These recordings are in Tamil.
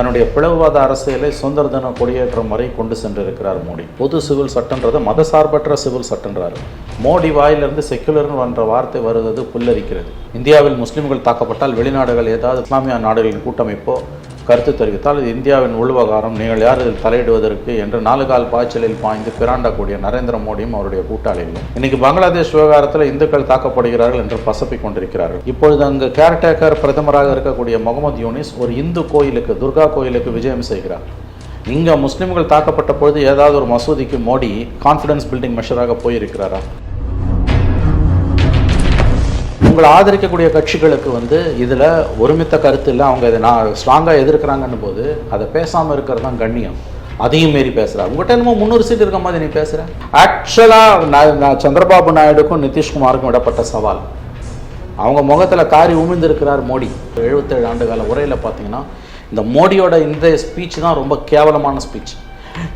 தன்னுடைய பிளவுவாத அரசியலை சுதந்திர தின கொடியேற்றம் வரை கொண்டு சென்றிருக்கிறார் மோடி. பொது சிவில் சட்டன்றது மதசார்பற்ற சிவில் சட்டன்றார் மோடி வாயிலிருந்து செக்குலர்னு என்ற வார்த்தை வருவது புல்லரிக்கிறது. இந்தியாவில் முஸ்லிம்கள் தாக்கப்பட்டால் வெளிநாடுகள் ஏதாவது இஸ்லாமிய நாடுகளின் கூட்டமைப்போ கருத்து தெரிவித்தால் இது இந்தியாவின் உள்வகாரம் நீங்கள் யார் இதில் தலையிடுவதற்கு என்று நாலு கால் பாய்ச்சலில் பாய்ந்து பிராண்டக்கூடிய நரேந்திர மோடியும் அவருடைய கூட்டாளிகளும். இன்னைக்கு பங்களாதேஷ் விவகாரத்தில் இந்துக்கள் தாக்கப்படுகிறார்கள் என்று பசப்பிக் கொண்டிருக்கிறார்கள். இப்பொழுது அங்கு கேர்டேக்கர் பிரதமராக இருக்கக்கூடிய முகமது யூனிஸ் ஒரு இந்து கோயிலுக்கு துர்கா கோயிலுக்கு விஜயம் செய்கிறார். இங்கே முஸ்லிம்கள் தாக்கப்பட்ட பொழுது ஏதாவது ஒரு மசூதிக்கு மோடி கான்ஃபிடன்ஸ் பில்டிங் மெஷராக போயிருக்கிறாரா? உங்களை ஆதரிக்கக்கூடிய கட்சிகளுக்கு வந்து இதில் ஒருமித்த கருத்து இல்லை. அவங்க இதை நான் ஸ்ட்ராங்காக எதிர்க்கிறாங்கன்னு போது அதை பேசாமல் இருக்கிறது தான் கண்ணியம். அதையும் மீறி பேசுகிற உங்கள்கிட்ட என்னமோ முந்நூறு சீட் இருக்க மாதிரி நீ பேசுகிற ஆக்சுவலாக நான் சந்திரபாபு நாயுடுக்கும் நிதிஷ்குமாருக்கும் விடப்பட்ட சவால். அவங்க முகத்தில் காரி உமிழ்ந்திருக்கிறார் மோடி. எழுபத்தேழு ஆண்டு கால உரையில் பார்த்தீங்கன்னா இந்த மோடியோட இந்த ஸ்பீச் தான் ரொம்ப கேவலமான ஸ்பீச்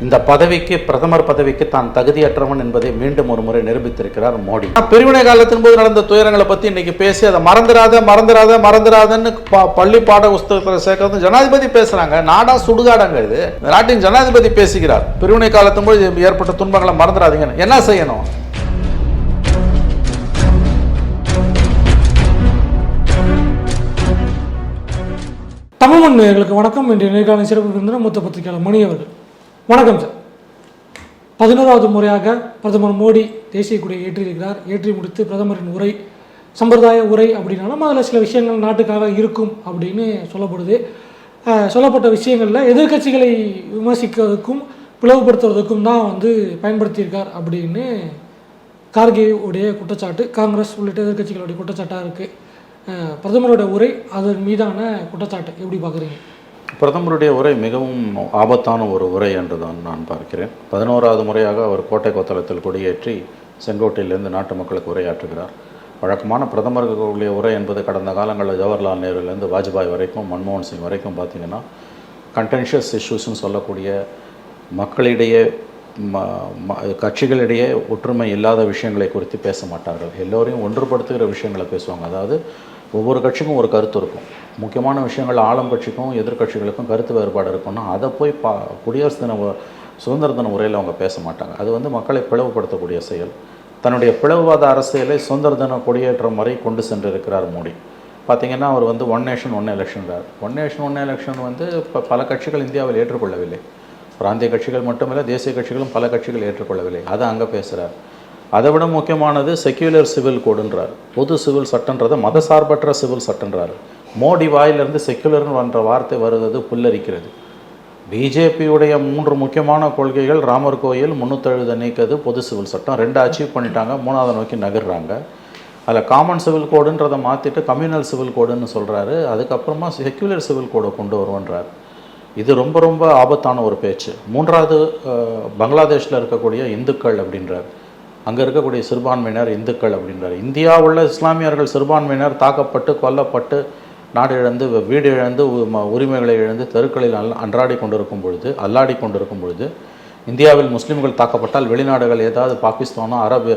இந்த பதவிக்கு பிரதமர் பதவிக்கு தான் தகுதியற்றவன் என்பதை மீண்டும் ஒரு முறை நிரூபித்திருக்கிறார் மோடி. பிரிவினை காலத்தின் போது நடந்த துயரங்களை பற்றி இன்னைக்கு பேசி அதை மறந்துடாத மறந்துடாத மறந்துடாதன்னு பள்ளி பாட புஸ்தகத்தில் சேர்க்கறது ஜனாதிபதி பேசுறாங்க. நாடா சுடுகாடங்க இது. நாட்டின் ஜனாதிபதி பேசுகிறார். பிரிவினை காலத்தின் போது ஏற்பட்ட துன்பங்களை மறந்துடாதீங்க என்ன செய்யணும்? தமிழ் நேயர்களுக்கு வணக்கம். இன்றைய நேர்காணல் சிறப்பு விருந்தினர் மூத்த பத்திரிகையாளர் மணி அவர்கள். வணக்கம் சார். பதினோராவது முறையாக பிரதமர் மோடி தேசிய கொடியை ஏற்றியிருக்கிறார். ஏற்றி முடித்து பிரதமரின் உரை சம்பிரதாய உரை அப்படின்னாலும் அதில் சில விஷயங்கள் நாட்டுக்காக இருக்கும் அப்படின்னு சொல்லப்படுது. சொல்லப்பட்ட விஷயங்களில் எதிர்க்கட்சிகளை விமர்சிக்கிறதுக்கும் பிளவுபடுத்துவதற்கும் தான் வந்து பயன்படுத்தியிருக்கார் அப்படின்னு கார்கேவுடைய குற்றச்சாட்டு காங்கிரஸ் உள்ளிட்ட எதிர்க்கட்சிகளுடைய குற்றச்சாட்டாக இருக்குது பிரதமரோட உரை அதன் மீதான குற்றச்சாட்டு. எப்படி பார்க்குறீங்க பிரதமருடைய உரை மிகவும் ஆபத்தான ஒரு உரை என்று தான் நான் பார்க்கிறேன். பதினோராவது முறையாக அவர் கோட்டை கொத்தளத்தில் கொடியேற்றி செங்கோட்டையிலிருந்து நாட்டு மக்களுக்கு உரையாற்றுகிறார். வழக்கமான பிரதமர்களுடைய உரை என்பது கடந்த காலங்களில் ஜவஹர்லால் நேருலேருந்து வாஜ்பாய் வரைக்கும் மன்மோகன் சிங் வரைக்கும் பார்த்தீங்கன்னா கண்டென்ஷியஸ் இஷ்யூஸ்னு சொல்லக்கூடிய மக்களிடையே ம ம- கட்சிகளிடையே ஒற்றுமை இல்லாத விஷயங்களை குறித்து பேச மாட்டார்கள். எல்லோரையும் ஒன்றுபடுத்துகிற விஷயங்களை பேசுவாங்க. அதாவது ஒவ்வொரு கட்சிக்கும் ஒரு கருத்து இருக்கும். முக்கியமான விஷயங்கள் ஆளும் கட்சிக்கும் எதிர்க்கட்சிகளுக்கும் கருத்து வேறுபாடு இருக்கும்னா அதை போய் பா குடியரசு தின சுதந்திர தின உரையில் அவங்க பேச மாட்டாங்க. அது வந்து மக்களை பிளவுபடுத்தக்கூடிய செயல். தன்னுடைய பிளவுவாத அரசியலை சுதந்திர தின கொடியேற்றம் வரை கொண்டு சென்றிருக்கிறார் மோடி. பார்த்திங்கன்னா அவர் வந்து ஒன் நேஷன் ஒன் எலெக்ஷன்றார் ஒன் நேஷன் ஒன் எலெக்ஷன் வந்து இப்போ பல கட்சிகள் இந்தியாவில் ஏற்றுக்கொள்ளவில்லை. பிராந்திய கட்சிகள் மட்டுமில்லை தேசிய கட்சிகளும் பல கட்சிகள் ஏற்றுக்கொள்ளவில்லை. அதை அங்கே பேசுகிறார் அதை விட முக்கியமானது செக்யூலர் சிவில் கோடுன்றார் பொது சிவில் சட்டன்றதை மதசார்பற்ற சிவில் சட்டன்றார் மோடி வாயிலிருந்து செக்குலர்னு என்ற வார்த்தை வருவது புல்லரிக்கிறது. பிஜேபியுடைய மூன்று முக்கியமான கொள்கைகள் ராமர் கோயில் முந்நூற்றெழுபது நீக்கிறது பொது சிவில் சட்டம் ரெண்டு அச்சீவ் பண்ணிட்டாங்க மூணாவது நோக்கி நகர்றாங்க. அதில் காமன் சிவில் கோடுன்றதை மாற்றிட்டு கம்யூனல் சிவில் கோடுன்னு சொல்கிறாரு அதுக்கப்புறமா செக்யூலர் சிவில் கோடை கொண்டு வருவன்றார். இது ரொம்ப ரொம்ப ஆபத்தான ஒரு பேச்சு. மூன்றாவது பங்களாதேஷில் இருக்கக்கூடிய இந்துக்கள் அப்படின்றார். அங்கே இருக்கக்கூடிய சிறுபான்மையினர் இந்துக்கள் அப்படின்றார். இந்தியாவுள்ள இஸ்லாமியர்கள் சிறுபான்மையினர் தாக்கப்பட்டு கொல்லப்பட்டு நாடு இழந்து வீடு இழந்து உ- ம- உரிமைகளை இழந்து தெருக்களில் அன்றாடி கொண்டிருக்கும் பொழுது அல்லாடி கொண்டிருக்கும் பொழுது இந்தியாவில் முஸ்லீம்கள் தாக்கப்பட்டால் வெளிநாடுகள் ஏதாவது பாகிஸ்தானோ அரபு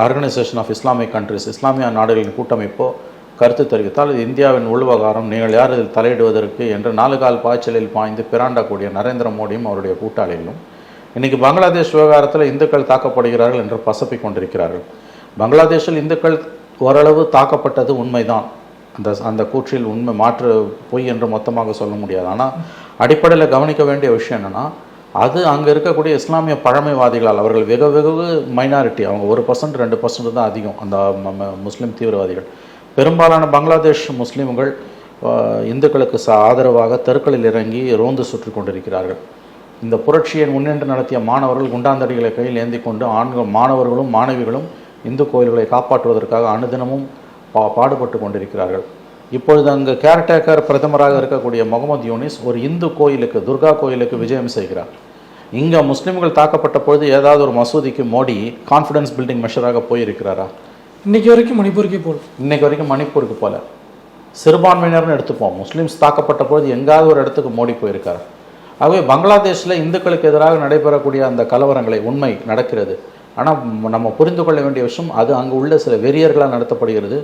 ஆர்கனைசேஷன் ஆஃப் இஸ்லாமிக் கண்ட்ரிஸ் இஸ்லாமிய நாடுகளின் கூட்டமைப்போ கருத்து தெரிவித்தால் இது இந்தியாவின் உள்வகாரம் நீங்கள் யார் இதில் தலையிடுவதற்கு என்று நாலு கால் பாய்ச்சலில் பாய்ந்து பிராண்டக்கூடிய நரேந்திர மோடியும் அவருடைய கூட்டாளிகளும் இன்றைக்கி பங்களாதேஷ் விவகாரத்தில் இந்துக்கள் தாக்கப்படுகிறார்கள் என்று பசப்பிக் கொண்டிருக்கிறார்கள். பங்களாதேஷில் இந்துக்கள் ஓரளவு தாக்கப்பட்டது உண்மைதான். அந்த அந்த கூற்றில் உண்மை மாற்று பொய் என்று மொத்தமாக சொல்ல முடியாது. ஆனால் அடிப்படையில் கவனிக்க வேண்டிய விஷயம் என்னென்னா அது அங்கே இருக்கக்கூடிய இஸ்லாமிய பழமைவாதிகளால் அவர்கள் வெகு வெகு மைனாரிட்டி அவங்க ஒரு பர்சன்ட் ரெண்டு பர்சன்ட் தான் அதிகம் அந்த ம- தீவிரவாதிகள். பெரும்பாலான பங்களாதேஷ் முஸ்லீம்கள் இந்துக்களுக்கு ச ஆதரவாக தெருக்களில் இறங்கி ரோந்து சுற்றி கொண்டிருக்கிறார்கள். இந்த புரட்சியை முன்னின்று நடத்திய மாணவர்கள் குண்டாந்தடிகளை கையில் ஏந்தி கொண்டு ஆண்கள் மாணவர்களும் மாணவிகளும் இந்து கோயில்களை காப்பாற்றுவதற்காக அனுதினமும் பா பாடுபட்டு கொண்டிருக்கிறார்கள். இப்பொழுது அங்கு கேர்டேக்கர் பிரதமராக இருக்கக்கூடிய முகமது யூனிஸ் ஒரு இந்து கோயிலுக்கு துர்கா கோயிலுக்கு விஜயம் செய்கிறார். இங்கே முஸ்லிம்கள் தாக்கப்பட்ட பொழுது ஏதாவது ஒரு மசூதிக்கு மோடி கான்ஃபிடன்ஸ் பில்டிங் மெஷராக போயிருக்கிறாரா? இன்னைக்கு வரைக்கும் மணிப்பூருக்கே போகல இன்னைக்கு வரைக்கும் மணிப்பூருக்கு போல. சிறுபான்மையினர்னு எடுத்துப்போம். முஸ்லீம்ஸ் தாக்கப்பட்ட பொழுது எங்காவது ஒரு இடத்துக்கு மோடி போயிருக்கார்? ஆகவே பங்களாதேஷில் இந்துக்களுக்கு எதிராக நடைபெறக்கூடிய அந்த கலவரங்களை உண்மை நடக்கிறது. ஆனால் நம்ம புரிந்து கொள்ள வேண்டிய விஷயம் அது அங்கே உள்ள சில வெறியர்களால் நடத்தப்படுகிறது.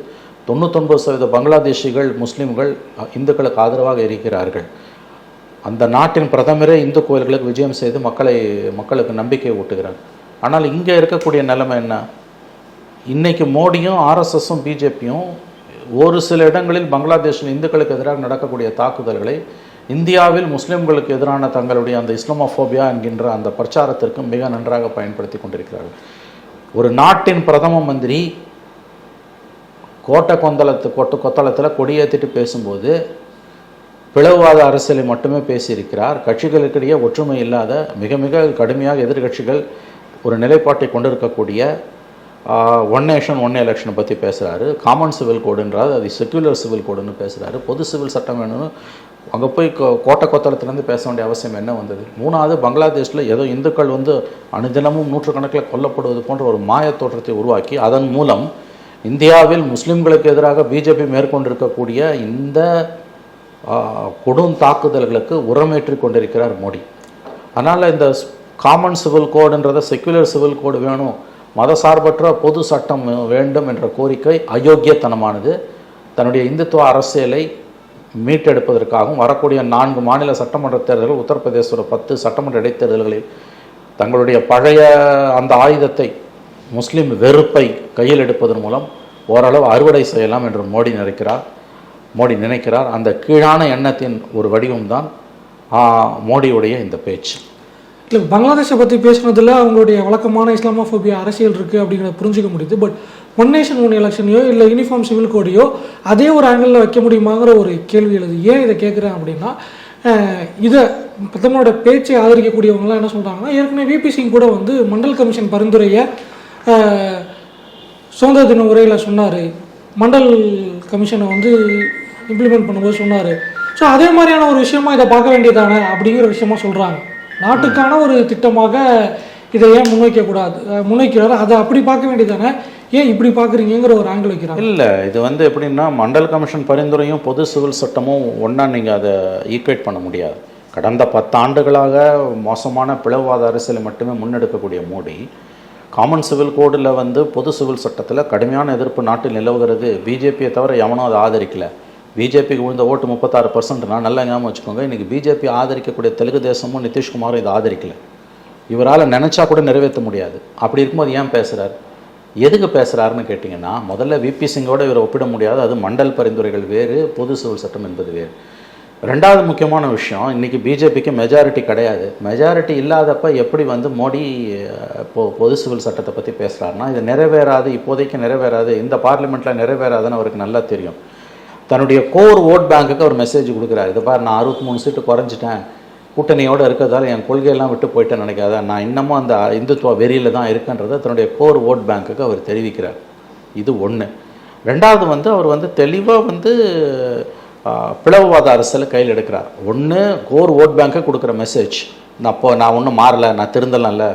தொண்ணூத்தொன்பது சதவீத பங்களாதேஷிகள் முஸ்லீம்கள் இந்துக்களுக்கு ஆதரவாக இருக்கிறார்கள். அந்த நாட்டின் பிரதமரே இந்து கோயில்களுக்கு விஜயம் செய்து மக்களை மக்களுக்கு நம்பிக்கை ஊட்டுகிறார். ஆனால் இங்கே இருக்கக்கூடிய நிலைமை என்ன? இன்னைக்கு மோடியும் ஆர்எஸ்எஸும் பிஜேபியும் ஒரு சில இடங்களில் பங்களாதேஷில் இந்துக்களுக்கு எதிராக நடக்கக்கூடிய தாக்குதல்களை இந்தியாவில் முஸ்லிம்களுக்கு எதிரான தங்களுடைய அந்த இஸ்லாமோஃபோபியா என்கின்ற அந்த பிரச்சாரத்திற்கு மிக நன்றாக பயன்படுத்தி கொண்டிருக்கிறார்கள். ஒரு நாட்டின் பிரதம மந்திரி கோட்டை கொந்தளத்து கொட்டு கொத்தளத்தில் கொடியேற்றிட்டு பேசும்போது பிளவுவாத அரசியலை மட்டுமே பேசியிருக்கிறார். கட்சிகளுக்கிடையே ஒற்றுமை இல்லாத மிக மிக கடுமையாக எதிர்க்கட்சிகள் ஒரு நிலைப்பாட்டை கொண்டிருக்கக்கூடிய ஒன் நேஷன் ஒன் எலெக்ஷனை பற்றி பேசுகிறாரு காமன் சிவில் கோடுன்றாரு அது செக்யூலர் சிவில் கோடுன்னு பேசுகிறாரு பொது சிவில் சட்டம் வேணும்னு அங்கே போய் கோ- கோட்டை கொத்தளத்துலேருந்து பேச வேண்டிய அவசியம் என்ன வந்தது? மூணாவது பங்களாதேஷில் ஏதோ இந்துக்கள் வந்து அனுதினமும் நூற்றுக்கணக்கில் கொல்லப்படுவது போன்ற ஒரு மாய தோற்றத்தை உருவாக்கி அதன் மூலம் இந்தியாவில் முஸ்லீம்களுக்கு எதிராக பிஜேபி மேற்கொண்டிருக்கக்கூடிய இந்த கொடும் தாக்குதல்களுக்கு உரமேற்றி கொண்டிருக்கிறார் மோடி. அதனால் இந்த காமன் சிவில் கோடுன்றத செக்யுலர் சிவில் கோடு வேணும் மதசார்பற்ற பொது சட்டம் வேண்டும் என்ற கோரிக்கை அயோக்கியத்தனமானது. தன்னுடைய இந்துத்துவ அரசியலை மீட்டெடுப்பதற்காகவும் வரக்கூடிய நான்கு மாநில சட்டமன்ற தேர்தல்கள் உத்தரப்பிரதேசோட பத்து சட்டமன்ற இடைத்தேர்தல்களில் தங்களுடைய பழைய அந்த ஆயுதத்தை முஸ்லீம் வெறுப்பை கையில் எடுப்பதன் மூலம் ஓரளவு அறுவடை செய்யலாம் என்று மோடி நினைக்கிறார். மோடி நினைக்கிறார். அந்த கீழான எண்ணத்தின் ஒரு வடிவம்தான் மோடியுடைய இந்த பேச்சு. இல்லை பங்களாதேஷை பற்றி பேசுனதில் அவங்களுடைய வழக்கமான இஸ்லாமோஃபோபியா அரசியல் இருக்குது அப்படிங்கிறத புரிஞ்சுக்க முடியுது. பட் ஒன் நேஷன் ஒன் எலெக்ஷனையோ இல்லை யூனிஃபார்ம் சிவில் கோடையோ அதே ஒரு ஆங்கிளில் வைக்க முடியுமாங்கிற ஒரு கேள்வி எழுது. ஏன் இதை கேட்குறேன் அப்படின்னா இதை பிரதமரோட பேச்சை ஆதரிக்கக்கூடியவங்களாம் என்ன சொல்கிறாங்கன்னா ஏற்கனவே விபி சிங் கூட வந்து மண்டல் கமிஷன் பரிந்துரையை சுதந்திர தின உரையில் சொன்னார். மண்டல் கமிஷனை வந்து இம்ப்ளிமெண்ட் பண்ணும்போது சொன்னார். ஸோ அதே மாதிரியான ஒரு விஷயமா இதை பார்க்க வேண்டியதானே அப்படிங்கிற விஷயமா சொல்கிறாங்க நாட்டுக்கான ஒரு திட்டமாக இதை ஏன் முன்வைக்கக்கூடாது? முன்வைக்கிறார் முன்வைக்கிறாரு. அதை அப்படி பார்க்க வேண்டியதானே? ஏன் இப்படி பார்க்குறீங்கிற ஒரு ஆங்கிள் வைக்கிறாங்க. இல்லை இது வந்து எப்படின்னா மண்டல் கமிஷன் பரிந்துரையும் பொது சிவில் சட்டமும் ஒன்றா நீங்கள் அதை ஈக்குவேட் பண்ண முடியாது. கடந்த பத்தாண்டுகளாக மோசமான பிளவுவாத அரசியலை மட்டுமே முன்னெடுக்கக்கூடிய மோடி காமன் சிவில் கோடில் வந்து பொது சிவில் சட்டத்தில் கடுமையான எதிர்ப்பு நாட்டில் நிலவுகிறது. பிஜேபியை தவிர எவனும் அதை ஆதரிக்கலை. பிஜேபிக்கு விழுந்த ஓட்டு முப்பத்தாறு பர்சன்ட்னா நல்லா ஞாபகம் வச்சுக்கோங்க இன்றைக்கி பிஜேபி ஆதரிக்கக்கூடிய தெலுங்கு தேசமும் நிதிஷ்குமாரும் இதை ஆதரிக்கல. இவரால் நினச்சா கூட நிறைவேற்ற முடியாது. அப்படி இருக்கும்போது ஏன் பேசுகிறார் எதுக்கு பேசுகிறாருன்னு கேட்டிங்கன்னா முதல்ல விபி சிங்கோட இவரை ஒப்பிட முடியாது. அது மண்டல் பரிந்துரைகள் வேறு பொது சிவில் சட்டம் என்பது வேறு. ரெண்டாவது முக்கியமான விஷயம் இன்றைக்கி பிஜேபிக்கு மெஜாரிட்டி கிடையாது. மெஜாரிட்டி இல்லாதப்ப எப்படி வந்து மோடி இப்போ பொது சிவில் சட்டத்தை பற்றி பேசுகிறாருன்னா இது நிறைவேறாது இப்போதைக்கு நிறைவேறாது இந்த பார்லிமெண்ட்டில் நிறைவேறாதுன்னு அவருக்கு நல்லா தெரியும். தன்னுடைய கோர் ஓட் பேங்க்குக்கு ஒரு மெசேஜ் கொடுக்குறாரு. இது பார் நான் அறுபத்தி மூணு சீட்டு குறைஞ்சிட்டேன். கூட்டணியோடு இருக்கிறதால என் கொள்கையெல்லாம் விட்டு போயிட்டேன்னு நினைக்காத. நான் இன்னமும் அந்த இந்துத்துவ வெறியில் தான் இருக்கன்றதை தன்னுடைய கோர் ஓட் பேங்க்குக்கு அவர் தெரிவிக்கிறார். இது ஒன்று ரெண்டாவது வந்து அவர் வந்து தெளிவாக வந்து பிளவுவாத அரசியலை கையில் எடுக்கிறார். ஒன்று கோர் ஓட் பேங்க்கை கொடுக்குற மெசேஜ் நான் இப்போ நான் ஒன்றும் மாறலை நான் திருந்தலாம்ல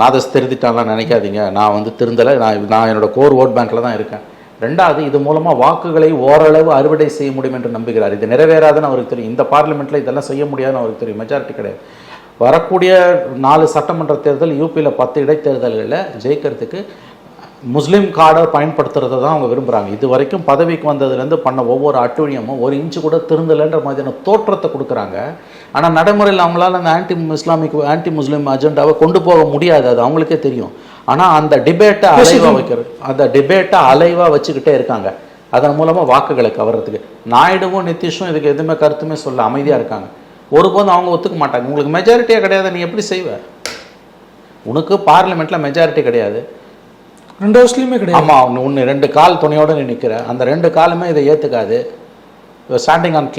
நாதஸ் திருந்திட்டான்லாம் நினைக்காதீங்க. நான் வந்து திருந்தலை நான் நான் என்னோடய கோர் ஓட் பேங்க்கில் தான் இருக்கேன். ரெண்டாவது இது மூலமாக வாக்குகளை ஓரளவு அறுவடை செய்ய முடியும் என்று நம்புகிறார். இது நிறைவேறாதுன்னு அவருக்கு தெரியும். இந்த பார்லிமெண்ட்டில் இதெல்லாம் செய்ய முடியாதுன்னு அவருக்கு தெரியும். மெஜாரிட்டி கிடையாது. வரக்கூடிய நாலு சட்டமன்ற தேர்தல் யூபியில் பத்து இடைத்தேர்தல்களில் ஜெயிக்கிறதுக்கு முஸ்லீம் கார்டை பயன்படுத்துகிறத தான் அவங்க விரும்புகிறாங்க இது வரைக்கும் பதவிக்கு வந்ததுலேருந்து பண்ண ஒவ்வொரு அட்டுழியமும் ஒரு இன்ச்சு கூட திருந்தலைன்ற மாதிரியான தோற்றத்தை கொடுக்குறாங்க. ஆனால் நடைமுறையில் அவங்களால அந்த ஆன்டி இஸ்லாமிக் ஆன்டி முஸ்லீம் அஜெண்டாவை கொண்டு போக முடியாது. அது அவங்களுக்கே தெரியும். ஆனால் அந்த டிபேட்டை அலைவாக வைக்கிறது அந்த டிபேட்டை அலைவாக வச்சுக்கிட்டே இருக்காங்க. அதன் மூலமாக வாக்குகளை கவர்றதுக்கு. நாயுடுவும் நிதிஷும் இதுக்கு எதுவுமே கருத்துமே சொல்ல அமைதியாக இருக்காங்க. ஒருபோதும் அவங்க ஒத்துக்க மாட்டாங்க. உங்களுக்கு மெஜாரிட்டியே கிடையாது? நீ எப்படி செய்வ? உனக்கு பார்லிமெண்ட்டில் மெஜாரிட்டி கிடையாது. ரெண்டு வருஷத்துலையுமே கிடையாது. ஆமாம் ஒன்று ரெண்டு கால் துணையோடு நீ நிற்கிற அந்த ரெண்டு காலுமே இதை ஏற்றுக்காது ஸ்டாண்டிங் ஆன்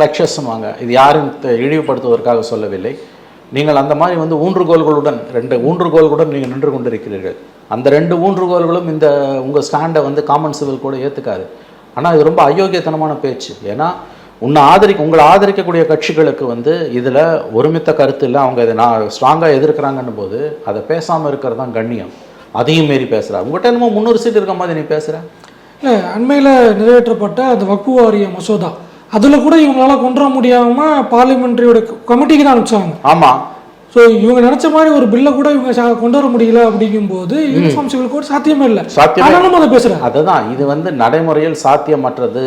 வாங்க இது யாரும் இழிவுபடுத்துவதற்காக சொல்லவில்லை. நீங்கள் அந்த மாதிரி வந்து ஊன்றுகோல்களுடன் ரெண்டு ஊன்றுகோல்களுடன் நீங்கள் நின்று கொண்டிருக்கிறீர்கள். அந்த ரெண்டு ஊன்றுகோல்களும் இந்த உங்கள் ஸ்டாண்டை வந்து காமன் சிவில் கூட ஏற்றுக்காது ஆனால் இது ரொம்ப அயோக்கியத்தனமான பேச்சு. ஏன்னா உன்னை ஆதரிக்க உங்களை ஆதரிக்கக்கூடிய கட்சிகளுக்கு வந்து இதில் ஒருமித்த கருத்து இல்லை. அவங்க இதை நான் ஸ்ட்ராங்காக எதிர்க்கிறாங்கன்னும் போது அதை பேசாமல் இருக்கிறது தான் கண்ணியம். அதையும் மீறி பேசுகிறா உங்கள்கிட்ட என்னமோ முந்நூறு சீட் இருக்க மாதிரி நீ பேசுகிற இல்லை அண்மையில் நிறைவேற்றப்பட்ட அந்த வக்பு வாரிய மசோதா. அதில் கூட இவங்களால கொண்டு வர முடியாமல் பார்லிமெண்ட்ரியோட கமிட்டிக்கு தான் அனுப்பிச்சாங்க. ஆமாம் ஸோ இவங்க நினைச்ச மாதிரி ஒரு பில்லை கூட இவங்க கொண்டு வர முடியல அப்படிங்கும்போது யூனிஃபார்ம் சிவில் கோட் சாத்தியமே இல்லை. சாத்தியமே அதை பேசுறேன் அதுதான் இது வந்து நடைமுறையில் சாத்தியமற்றது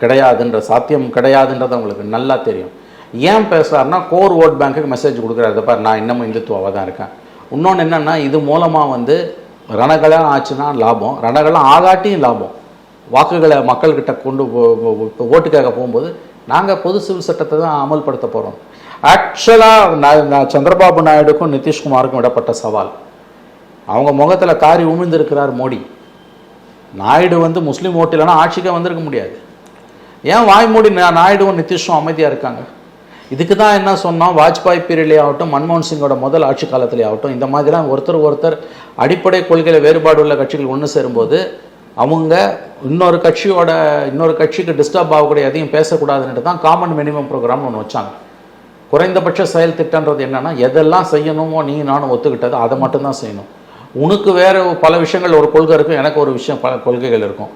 கிடையாதுன்ற சாத்தியம் கிடையாதுன்றது உங்களுக்கு நல்லா தெரியும். ஏன் பேசுறாருன்னா கோர் ஓட் பேங்க்குக்கு மெசேஜ் கொடுக்குறாரு. "இதை பாரு நான் இன்னமும் இந்துத்துவாவாக தான் இருக்கேன். இன்னொன்று என்னென்னா இது மூலமாக வந்து ரணகலம் ஆச்சுன்னா லாபம் ரணகலம் ஆகாட்டியும் லாபம். வாக்குகளை மக்கள்கிட்ட கொண்டு போ- போ- போ- ஓட்டு கேட்க போகும்போது நாங்கள் பொது சிவில் சட்டத்தை தான் அமல்படுத்த போகிறோம் ஆக்சுவலாக சந்திரபாபு நாயுடுக்கும் நிதிஷ்குமாருக்கும் விடப்பட்ட சவால். அவங்க முகத்தில் காரி உமிழ்ந்திருக்கிறார் மோடி. நாயுடு வந்து முஸ்லீம் ஓட்டு ஆட்சிக்கே வந்திருக்க முடியாது. ஏன் வாய்மூடி நா- நாயுடுவும் நிதிஷும் அமைதியாக இருக்காங்க? இதுக்கு தான் என்ன சொன்னோம் வாஜ்பாய் பீரியட்லேயே ஆகட்டும் மன்மோகன் சிங்கோட முதல் ஆட்சி காலத்திலே ஆகட்டும் இந்த மாதிரிலாம் ஒருத்தர் ஒருத்தர் அடிப்படை கொள்கையில் வேறுபாடு உள்ள கட்சிகள் ஒன்று சேரும்போது அவங்க இன்னொரு கட்சியோட இன்னொரு கட்சிக்கு டிஸ்டர்ப் ஆகக்கூடிய எதையும் பேசக்கூடாதுன்ட்டு தான் காமன் மினிமம் ப்ரோக்ராம்னு ஒன்று வச்சாங்க. குறைந்தபட்ச செயல் திட்டன்றது என்னென்னா எதெல்லாம் செய்யணுமோ நீ நானும் ஒத்துக்கிட்டது அதை மட்டும்தான் செய்யணும். உனக்கு வேறு பல விஷயங்கள் ஒரு கொள்கை இருக்கும் எனக்கு ஒரு விஷயம் பல கொள்கைகள் இருக்கும்.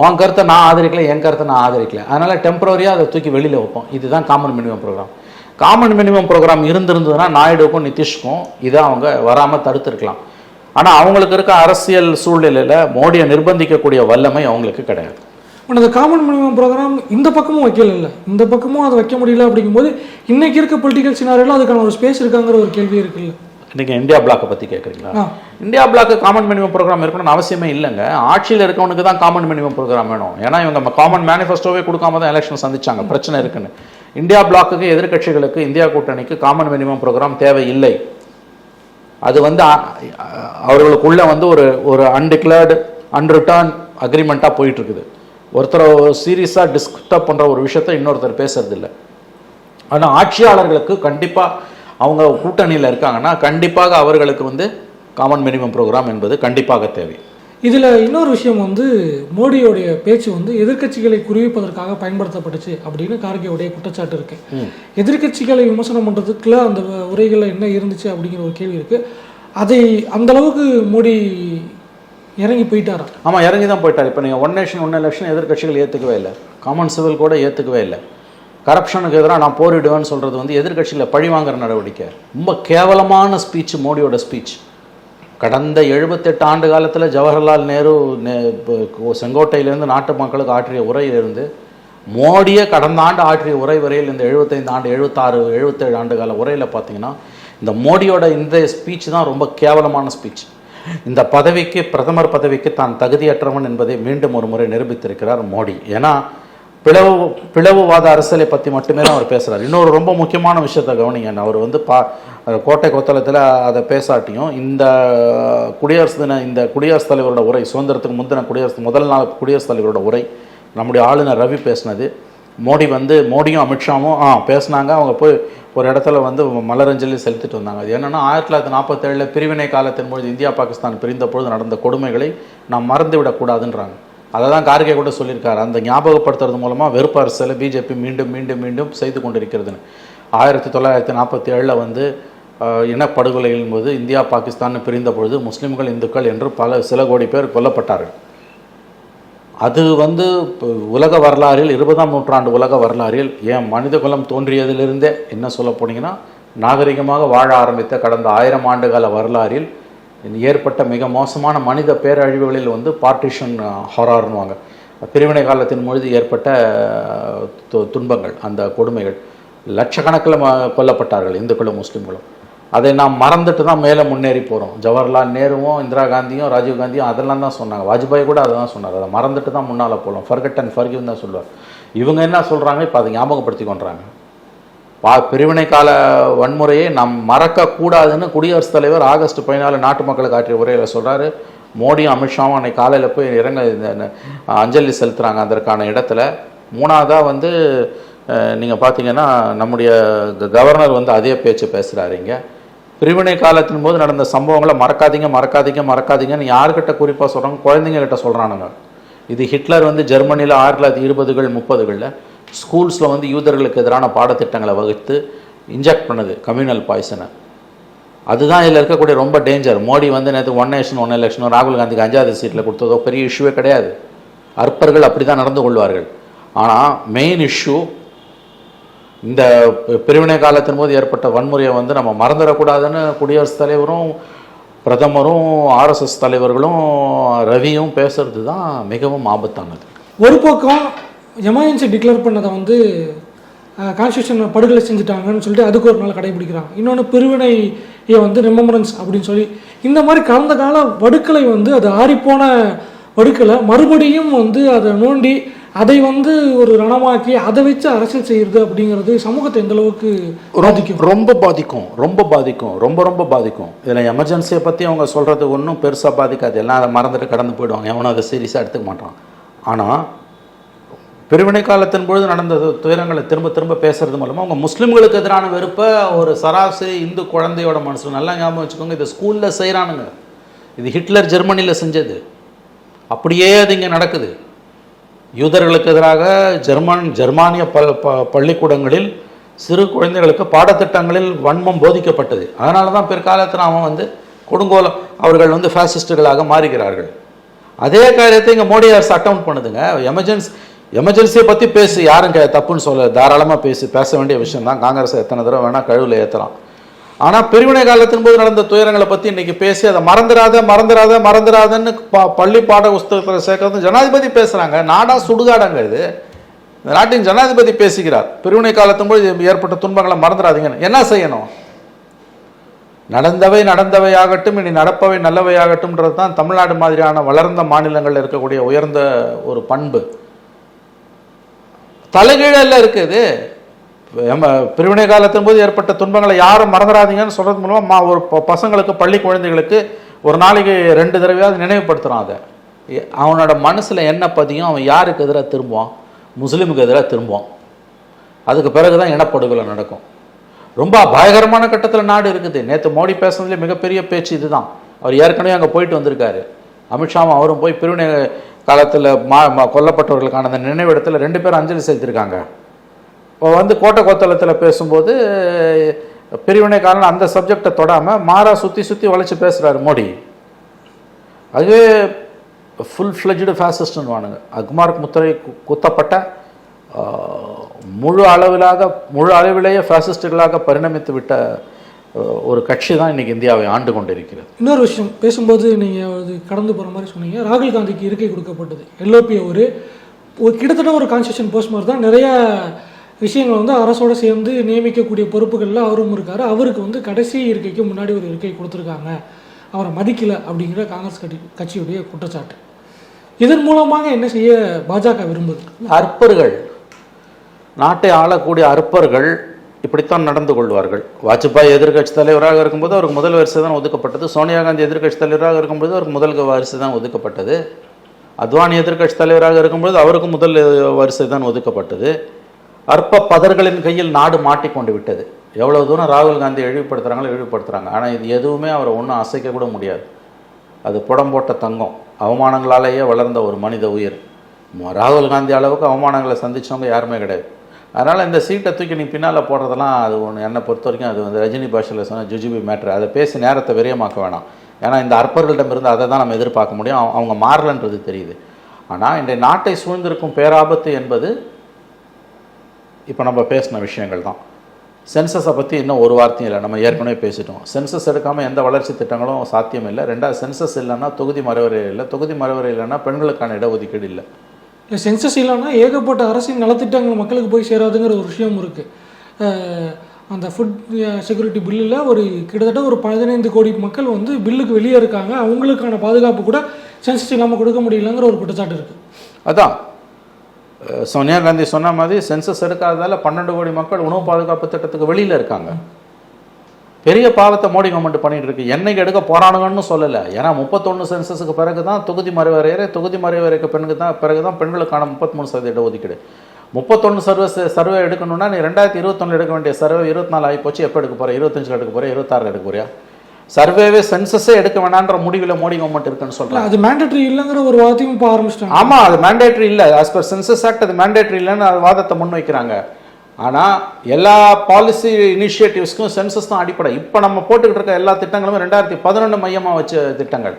உன் கருத்தை நான் ஆதரிக்கல என் கருத்தை நான் ஆதரிக்கல. அதனால் டெம்பரரியாக அதை தூக்கி வெளியில் வைப்போம். இதுதான் common minimum programme common minimum programme இருந்திருந்ததுன்னா நாயுடுக்கும் நிதிஷ்க்கும் இதை அவங்க வராமல் தடுத்துருக்கலாம். ஆனால் அவங்களுக்கு இருக்க அரசியல் சூழ்நிலையில் மோடியை நிர்பந்திக்கக்கூடிய வல்லமை அவங்களுக்கு கிடையாது. பட் அந்த காமன் மினிமம் ப்ரோக்ராம் இந்த பக்கமும் வைக்கல இல்லை. இந்த பக்கமும் அதை வைக்க முடியல அப்படிங்கும்போது இன்னைக்கு இருக்க பொலிட்டிக்கல் சினாரியில் அதுக்கான ஒரு ஸ்பேஸ் இருக்காங்கிற ஒரு கேள்வி இருக்குல்ல. நீங்கள் இந்தியா பிளாக்கை பற்றி கேட்குறீங்களா India bloc common minimum program இருக்கணும்னு அவசியமே இல்லைங்க. ஆட்சியில் இருக்கவனுக்கு தான் காமன் மினிமம் ப்ரோக்ராம் வேணும். ஏன்னா இவங்க காமன் மேனிஃபெஸ்டோவே கொடுக்காம தான் எலெக்ஷன் சந்திச்சாங்க. பிரச்சனை இருக்குன்னு. இந்தியா பிளாக்குக்கு எதிர்க்கட்சிகளுக்கு இந்தியா கூட்டணிக்கு காமன் மினிமம் ப்ரோக்ராம் தேவையில்லை. அது வந்து அவர்களுக்குள்ள வந்து ஒரு ஒரு அன்டிக்ளேர்டு அன்ரிட்டர்ன் அக்ரிமெண்ட்டாக போயிட்டு இருக்குது. ஒருத்தர் சீரியஸாக டிஸ்டர்ப் பண்ணுற ஒரு விஷயத்தை இன்னொருத்தர் பேசுறது இல்லை ஆனால் ஆட்சியாளர்களுக்கு கண்டிப்பாக அவங்க கூட்டணியில் இருக்காங்கன்னா கண்டிப்பாக அவர்களுக்கு வந்து காமன் மினிமம் ப்ரோக்ராம் என்பது கண்டிப்பாக தேவை. இதில் இன்னொரு விஷயம் வந்து மோடியோடைய பேச்சு வந்து எதிர்க்கட்சிகளை குறிவிப்பதற்காக பயன்படுத்தப்பட்டுச்சு அப்படின்னு கார்கேவுடைய குற்றச்சாட்டு இருக்கு. எதிர்க்கட்சிகளை விமர்சனம் பண்ணுறதுக்குள்ள அந்த உரைகளில் என்ன இருந்துச்சு அப்படிங்கிற ஒரு கேள்வி இருக்கு. அதை அந்த அளவுக்கு மோடி இறங்கி போயிட்டாரா? ஆமாம் இறங்கி தான் போயிட்டார். இப்போ நீங்கள் ஒன் நேஷன் ஒன் எலெக்ஷன் எதிர்கட்சிகள் ஏற்றுக்கவே இல்லை. காமன் சிவில் கூட ஏற்றுக்கவே இல்லை. கரப்ஷனுக்கு எதிராக நான் போரிடுவேன்னு சொல்கிறது வந்து எதிர்கட்சியில் பழி வாங்குற நடவடிக்கை. ரொம்ப கேவலமான ஸ்பீச் மோடியோட ஸ்பீச் கடந்த எழுபத்தெட்டு ஆண்டு காலத்தில் ஜவஹர்லால் நேரு நே- இப்போ செங்கோட்டையிலேருந்து நாட்டு மக்களுக்கு ஆற்றிய உரையிலிருந்து மோடியே கடந்த ஆண்டு ஆற்றிய உரை வரையில் இந்த எழுபத்தைந்து ஆண்டு எழுபத்தாறு எழுபத்தேழு ஆண்டு கால உரையில் பார்த்தீங்கன்னா இந்த மோடியோட இந்த ஸ்பீச் தான் ரொம்ப கேவலமான ஸ்பீச் இந்த பதவிக்கு பிரதமர் பதவிக்கு தான் தகுதியற்றவன் என்பதை மீண்டும் ஒரு முறை நிரூபித்திருக்கிறார் மோடி. ஏன்னா பிளவு பிளவுவாத அரசியலை பற்றி மட்டுமே தான் அவர் பேசுகிறார் இன்னொரு ரொம்ப முக்கியமான விஷயத்தை கவனிங்க. அவர் வந்து பா கோட்டை கொத்தளத்தில் அதை பேசாட்டியும் இந்த குடியரசு தின இந்த குடியரசுத் தலைவரோட உரை சுதந்திரத்துக்கு முந்தின குடியரசு முதல் நாள் குடியரசுத் தலைவரோட உரை நம்முடைய ஆளுநர் ரவி பேசினது மோடி வந்து மோடியும் அமித்ஷாவும் ஆ பேசுனாங்க. அவங்க போய் ஒரு இடத்துல வந்து மலரஞ்சலி செலுத்திட்டு வந்தாங்க. அது என்னன்னா ஆயிரத்தி தொள்ளாயிரத்தி நாற்பத்தேழில் பிரிவினை காலத்தின் பொழுது இந்தியா பாகிஸ்தான் பிரிந்த பொழுது நடந்த கொடுமைகளை நாம் மறந்து விடக்கூடாதுன்றாங்க அதை தான் கார்கே கூட சொல்லியிருக்காரு. அந்த ஞாபகப்படுத்துறது மூலமாக வெறுப்பு அரசியலை பிஜேபி மீண்டும் மீண்டும் மீண்டும் செய்து கொண்டிருக்கிறதுன்னு. ஆயிரத்தி தொள்ளாயிரத்தி நாற்பத்தி ஏழில் வந்து இனப்படுகொலையின் இனப்படுகொலைகளின் போது இந்தியா பாகிஸ்தான் பிரிந்த பொழுது முஸ்லீம்கள் இந்துக்கள் என்று பல சில கோடி பேர் கொல்லப்பட்டார்கள். அது வந்து இப்போ உலக வரலாறில் இருபதாம் நூற்றாண்டு உலக வரலாறில் ஏன் மனித குலம் தோன்றியதிலிருந்தே என்ன சொல்ல போனீங்கன்னா நாகரிகமாக வாழ ஆரம்பித்த கடந்த ஆயிரம் ஆண்டுகால வரலாறில் ஏற்பட்ட மிக மோசமான மனித பேரழிவுகளில் வந்து பார்ட்டிஷன் ஹொரார்னுவாங்க பிரிவினை காலத்தின் பொழுது ஏற்பட்ட து- துன்பங்கள் அந்த கொடுமைகள். லட்சக்கணக்கில் ம- கொல்லப்பட்டார்கள் இந்துக்களும் முஸ்லீம்களும். அதை நாம் மறந்துட்டு தான் மேலே முன்னேறி போகிறோம் ஜவஹர்லால் நேருவும் இந்திரா காந்தியும் ராஜீவ் காந்தியும் அதெல்லாம் தான் சொன்னாங்க. வாஜ்பாய் கூட அதை தான் சொன்னார். அதை மறந்துட்டு தான் முன்னால் போகலாம் ஃபர்கட் அண்ட் ஃபர்கிவ் தான் சொல்லுவார். இவங்க என்ன சொல்கிறாங்க இப்போ அதை ஞாபகப்படுத்தி கொண்டாங்க பா பிரிவினை கால வன்முறையை நாம் மறக்கக்கூடாதுன்னு குடியரசுத் தலைவர் ஆகஸ்ட் பதினாலு நாட்டு மக்களுக்கு ஆற்றிய உரையில் சொல்கிறாரு மோடியும் அமித்ஷாவும் அன்னைக்கு காலையில் போய் இறங்க இந்த அஞ்சலி செலுத்துகிறாங்க அதற்கான இடத்துல. மூணாவதாக வந்து நீங்கள் பார்த்தீங்கன்னா நம்முடைய கவர்னர் வந்து அதே பேச்சு பேசுகிறாரு இங்கே. பிரிவினை காலத்தின் போது நடந்த சம்பவங்களை மறக்காதீங்க மறக்காதீங்க மறக்காதீங்கன்னு யார்கிட்ட குறிப்பாக சொல்கிறாங்க குழந்தைங்கக்கிட்ட சொல்கிறானுங்க இது ஹிட்லர் வந்து ஜெர்மனியில் ஆயிரத்தி தொள்ளாயிரத்தி இருபதுகள் முப்பதுகளில் ஸ்கூல்ஸில் வந்து யூதர்களுக்கு எதிரான பாடத்திட்டங்களை வகுத்து இன்ஜெக்ட் பண்ணுது கம்யூனல் பாய்சனை அதுதான் இதில் இருக்கக்கூடிய ரொம்ப டேஞ்சர் மோடி வந்து நேற்று ஒன் நேஷன் ஒன் எலெக்ஷனோ ராகுல் காந்திக்கு அஞ்சாவது சீட்டில் கொடுத்ததோ பெரிய இஷ்யூவே கிடையாது. அற்பர்கள் அப்படி தான் நடந்து கொள்வார்கள். ஆனால் மெயின் இஷ்யூ இந்த பிரிவினை காலத்தின் போது ஏற்பட்ட வன்முறையை வந்து நம்ம மறந்துடக்கூடாதுன்னு குடியரசுத் தலைவரும் பிரதமரும் ஆர்எஸ்எஸ் தலைவர்களும் ரவியும் பேசுறது தான் மிகவும் ஆபத்தானது. ஒரு பக்கம் எமர்ஜென்சி டிக்ளேர் பண்ணதை வந்து கான்ஸ்டியூஷன் படுகொலை செஞ்சுட்டாங்கன்னு சொல்லிட்டு அதுக்கு ஒரு நாள் கடைபிடிக்கிறாங்க. இன்னொன்று பிரிவினையை வந்து ரிமம்பரன்ஸ் அப்படின்னு சொல்லி இந்த மாதிரி கடந்த கால வடுக்களை வந்து அது ஆறிப்போன வடுக்களை மறுபடியும் வந்து அதை நோண்டி அதை வந்து ஒரு ரணமாக்கி அதை வச்சு அரசியல் செய்கிறது அப்படிங்கிறது சமூகத்தை எந்த அளவுக்கு ரொம்ப பாதிக்கும் ரொம்ப பாதிக்கும் ரொம்ப ரொம்ப பாதிக்கும். இதில் எமர்ஜென்சியை பற்றி அவங்க சொல்கிறது ஒன்றும் பெருசாக பாதிக்காது. எல்லாம் அதை மறந்துட்டு கடந்து போயிடுவாங்க. எவனும் அதை சீரியஸாக எடுத்துக்க மாட்டான். ஆனால் பிரிவினை காலத்தின் பொழுது நடந்த துயரங்களை திரும்ப திரும்ப பேசுறது மூலமாக அவங்க முஸ்லீம்களுக்கு எதிரான வெறுப்பை ஒரு சராசரி இந்து குழந்தையோட மனசில் நல்லா ஞாபகம் வச்சுக்கோங்க. இது ஸ்கூலில் செய்கிறானுங்க இது ஹிட்லர் ஜெர்மனியில் செஞ்சது. அப்படியே அது இங்கே நடக்குது. யூதர்களுக்கு எதிராக ஜெர்மன் ஜெர்மானிய பல் ப பள்ளிக்கூடங்களில் சிறு குழந்தைகளுக்கு பாடத்திட்டங்களில் வன்மம் போதிக்கப்பட்டது. அதனால தான் பிற்காலத்தில் அவன் வந்து கொடுங்கோலம் அவர்கள் வந்து ஃபேசிஸ்டுகளாக மாறுகிறார்கள். அதே காரியத்தை இங்கே மோடி அரசு அட்டவுண்ட் பண்ணுதுங்க. எமர்ஜென்சி எமர்ஜென்சியை பற்றி பேசு யாரும் தப்புன்னு சொல்ல தாராளமாக பேசி பேச வேண்டிய விஷயம் தான் காங்கிரஸ் எத்தனை தடவை வேணால் கழுவில் ஏற்றலாம் ஆனால் பிரிவினை காலத்தின் போது நடந்த துயரங்களை பற்றி இன்னைக்கு பேசி அதை மறந்துடாத மறந்துடாத மறந்துடாதன்னு பா பள்ளி பாட புஸ்தகத்தில் சேர்க்கறது ஜனாதிபதி பேசுகிறாங்க நாடா சுடுகாடாங்க இது. இந்த நாட்டின் ஜனாதிபதி பேசுகிறார். பிரிவினை காலத்தின் போது ஏற்பட்ட துன்பங்களை மறந்துடாதீங்கன்னு என்ன செய்யணும்? நடந்தவை நடந்தவை ஆகட்டும் இனி நடப்பவை நல்லவை ஆகட்டும்ன்றது தான் தமிழ்நாடு மாதிரியான வளர்ந்த மாநிலங்களில் இருக்கக்கூடிய உயர்ந்த ஒரு பண்பு. தலைகீழல்ல இருக்குது பிரிவினை காலத்தின் போது ஏற்பட்ட துன்பங்களை யாரும் மறந்துடாதீங்கன்னு சொல்கிறது மூலமாக மா- ஒரு பசங்களுக்கு பள்ளி குழந்தைகளுக்கு ஒரு நாளைக்கு ரெண்டு தடவையாவது நினைவுபடுத்துகிறான் அதை. அவனோட மனசில் என்ன பதியும்? அவன் யாருக்கு எதிராக திரும்புவான்? முஸ்லீமுக்கு எதிராக திரும்புவான். அதுக்கு பிறகு தான் இனப்படுகொலை நடக்கும். ரொம்ப பயங்கரமான கட்டத்தில் நாடு இருக்குது. நேற்று மோடி பேசுனதுலேயே மிகப்பெரிய பேச்சு இதுதான். அவர் ஏற்கனவே அங்கே போயிட்டு வந்திருக்காரு. அமித்ஷாவும் அவரும் போய் பிரிவினை காலத்தில் மா மா- கொல்லப்பட்டவர்களுக்கான அந்த நினைவிடத்தில் ரெண்டு பேரும் அஞ்சலி செலுத்தியிருக்காங்க வந்து கோட்டை கோத்தலத்தில் பேசும்போது பிரிவினை காலம் அந்த சப்ஜெக்டை தொடாமல் மாறா சுற்றி சுற்றி வளைச்சி பேசுகிறாரு மோடி. அதுவே ஃபுல் ஃப்ளெஜ்டு ஃபேசிஸ்ட்னு வானுங்க அக்மார்க் முத்திரை குத்தப்பட்ட முழு அளவிலாக முழு அளவிலேயே ஃபேசிஸ்டுகளாக பரிணமித்து விட்ட ஒரு கட்சி தான் இன்னைக்கு இந்தியாவை ஆண்டு கொண்டிருக்கிறது. இன்னொரு விஷயம் பேசும்போது நீங்கள் அது கடந்து போகிற மாதிரி சொன்னீங்க. ராகுல் காந்திக்கு இருக்கை கொடுக்கப்பட்டது. எல்ஓபி ஒரு ஒரு கிட்டத்தட்ட ஒரு கான்ஸ்டியூஷன் போஸ்ட் மாதிரி தான் நிறைய விஷயங்கள் வந்து அரசோடு சேர்ந்து நியமிக்கக்கூடிய பொறுப்புகளில் அவரும் இருக்கார். அவருக்கு வந்து கடைசி இருக்கைக்கு முன்னாடி ஒரு இருக்கை கொடுத்துருக்காங்க. அவரை மதிக்கலை அப்படிங்கிற காங்கிரஸ் கட்சி கட்சியுடைய குற்றச்சாட்டு. இதன் மூலமாக என்ன செய்ய பாஜக விரும்புது? அற்பர்கள் நாட்டை ஆளக்கூடிய அற்பர்கள் இப்படித்தான் நடந்து கொள்வார்கள். வாஜ்பாய் எதிர்க்கட்சி தலைவராக இருக்கும்போது அவருக்கு முதல் வரிசை தான் ஒதுக்கப்பட்டது. சோனியா காந்தி எதிர்க்கட்சி தலைவராக இருக்கும்போது அவருக்கு முதல் வரிசை தான் ஒதுக்கப்பட்டது. அத்வானி எதிர்க்கட்சி தலைவராக இருக்கும்போது அவருக்கு முதல் வரிசை தான் ஒதுக்கப்பட்டது. அற்ப பதர்களின் கையில் நாடு மாட்டிக்கொண்டு விட்டது. எவ்வளவு தூரம் ராகுல் காந்தி இழிவுபடுத்துகிறாங்களோ இழிவுபடுத்துகிறாங்க ஆனால் இது எதுவுமே அவரை ஒன்றும் அசைக்க கூட முடியாது. அது புடம் போட்ட தங்கம். அவமானங்களாலேயே வளர்ந்த ஒரு மனித உயிர். ராகுல் காந்தி அளவுக்கு அவமானங்களை சந்திச்சவங்க யாருமே கிடையாது. அதனால் இந்த சீட்டை தூக்கி நீ பின்னால் போடுறதெல்லாம் அது ஒன்று என்னை பொறுத்த வரைக்கும் அது வந்து ரஜினி பாஷையில் சொன்ன ஜுஜிபி மேட்ரு அதை பேசி நேரத்தை விரயமாக்க வேணாம். ஏன்னா இந்த அற்பர்களிடமிருந்து அதை தான் நம்ம எதிர்பார்க்க முடியும். அவங்க- அவங்க மாறலன்றது தெரியுது. ஆனால் இன்றைய நாட்டை சூழ்ந்திருக்கும் பேராபத்து என்பது இப்போ நம்ம பேசின விஷயங்கள் தான். சென்சஸை பற்றி இன்னும் ஒரு வார்த்தையும் இல்லை. நம்ம ஏற்கனவே பேசிட்டோம். சென்சஸ் எடுக்காமல் எந்த வளர்ச்சி திட்டங்களும் சாத்தியம் இல்லை. ரெண்டாவது சென்சஸ் இல்லைன்னா தொகுதி மறுவரை இல்லை. தொகுதி மறுவரை இல்லைன்னா பெண்களுக்கான இடஒதுக்கீடு இல்லை. இல்லை சென்சஸ் இல்லைன்னா ஏகப்பட்ட அரசின் நலத்திட்டங்கள் மக்களுக்கு போய் சேராதுங்கிற ஒரு விஷயம் இருக்குது அந்த ஃபுட் செக்யூரிட்டி பில்லில் ஒரு கிட்டத்தட்ட ஒரு பதினைந்து கோடி மக்கள் வந்து பில்லுக்கு வெளியே இருக்காங்க. அவங்களுக்கான பாதுகாப்பு கூட சென்சஸ் இல்லாமல் கொடுக்க முடியலங்கிற ஒரு குற்றச்சாட்டு இருக்குது அதான். சோனியா காந்தி சொன்ன மாதிரி சென்சஸ் எடுக்காததால் பன்னெண்டு கோடி மக்கள் உணவு பாதுகாப்பு திட்டத்துக்கு வெளியில் இருக்காங்க. பெரிய பாவத்தை மோடி கவர்மெண்ட் பண்ணிட்டு இருக்கு. என்னைக்கு எடுக்க போறானுங்கன்னு சொல்லலை. ஏன்னா முப்பத்தொன்று சென்சஸுக்கு பிறகு தான் தொகுதி மறைவரையறை தொகுதி மறைவரைக்கு பெண்ணுக்கு தான் பிறகு தான் பெண்களுக்கான முப்பத்மூணு சதவீத ஒதுக்கீடு. முப்பத்தொன்று சர்வே சர்வே எடுக்கணும்னா நீ ரெண்டாயிரத்தி இருபத்தொன்னு எடுக்க வேண்டிய சர்வே இருபத்தி நாலு ஆகி போச்சு. எப்போ எடுக்க போகிறேன் இருபத்தஞ்சில் எடுக்க போகிறேன் இருபத்தாறில் எடுக்க போறியா? சர்வேவே சென்சஸே எடுக்க வேணான்ற முடிவில் மோடி கவர்மெண்ட் இருக்குன்னு சொல்றாங்க. இல்லை அது மேண்டட்ரி இல்லைங்கிற ஒரு வார்த்தையும் இப்போ ஆரம்பிச்சிட்டாங்க. ஆமா அது மேண்டேட்டரி இல்ல. ஆஸ் பர் சென்சஸ் ஆக்ட் அது மேண்டேட்டரி இல்லைன்னு அது வாதத்தை முன்வைக்கிறாங்க. ஆனா எல்லா பாலிசி இனிஷியேட்டிவ்ஸ்க்கும் சென்சஸ் தான் அடிப்படை. இப்போ நம்ம போட்டுக்கிட்டு இருக்க எல்லா திட்டங்களும் ரெண்டாயிரத்தி பதினொன்று மையமா வச்ச திட்டங்கள்.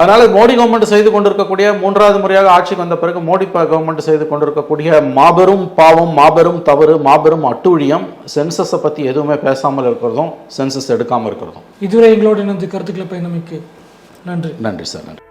அதனால மோடி கவர்மெண்ட் செய்து கொண்டிருக்கக்கூடிய மூன்றாவது முறையாக ஆட்சிக்கு வந்த பிறகு மோடி கவர்மெண்ட் செய்து கொண்டிருக்கக்கூடிய மாபெரும் பாவம் மாபெரும் தவறு மாபெரும் அட்டூழியம் சென்சஸை பற்றி எதுவுமே பேசாமல் இருக்கிறதும் சென்சஸ் எடுக்காமல் இருக்கிறதும். இதுவரை எங்களோடு இணைந்து கருத்துக்களை பயணமிக்கு நன்றி. நன்றி சார் நன்றி.